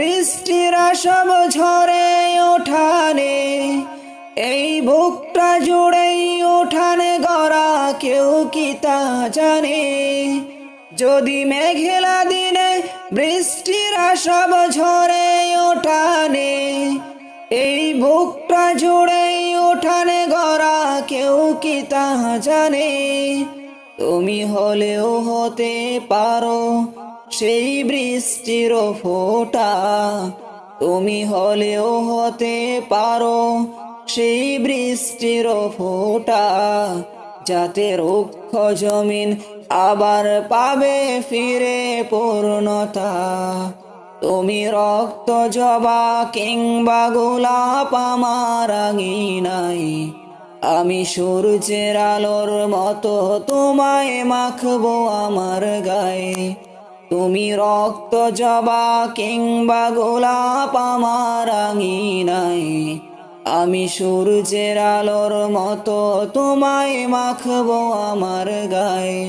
বৃষ্টির সব ঝরে ওঠানে, এই বুকটা জুড়েই ওঠানে, গড়া কেউ কি তা জানে? যদি মেঘেলা দিনে বৃষ্টির সব ঝরে ওঠানে, এই বুকটা জুড়েই ওঠানে, গড়া কেউ কি তা জানে? তুমি হলেও হতে পারো সেই বৃষ্টির ফোঁটা। তুমি হলেও হতে পারো সেই বৃষ্টির ফোঁটা। যাতে রুক্ষ জমিন আবার পাবে ফিরে পূর্ণতা। তুমি রক্ত জবা কিংবা গোলাপ আমার নাই আমি সূর্যের আলোর মতো তোমায় মাখবো আমার গায়ে। তুমি রক্ত জবা কিংবা গোলাপ আমার নাই আমি সূর্যের আলোর মতো তোমায় মাখবো আমার গায়ে।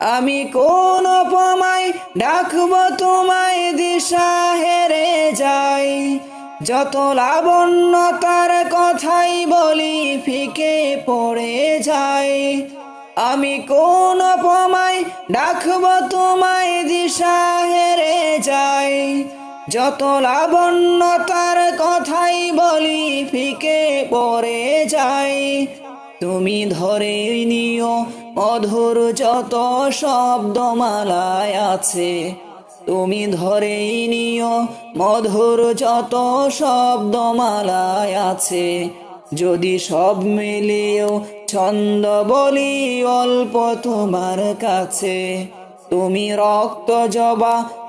আমি কোন পমায় ডাকবো তোমায় দিশা হেরে যাই। যত লাবণ্য তার কথাই বলি ফিকে পড়ে যায় আমি কোন পমায় ডাকবো তোমায় যত লাবণ্য তার কথাই বলি, ফিকে পড়ে যায় তুমি ধরে নিও মধুর যত শব্দমালায় আছে। তুমি ধরে নিও, মধুর যত শব্দমালায় আছে। যদি সব মিলিয়েও ছন্দ বলি অল্প তোমার কাছে। তুমি রক্ত জবা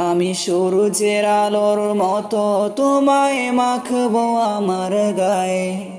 আমি সূর্যের আলোর মতো তোমায় মাখবো আমার গায়ে।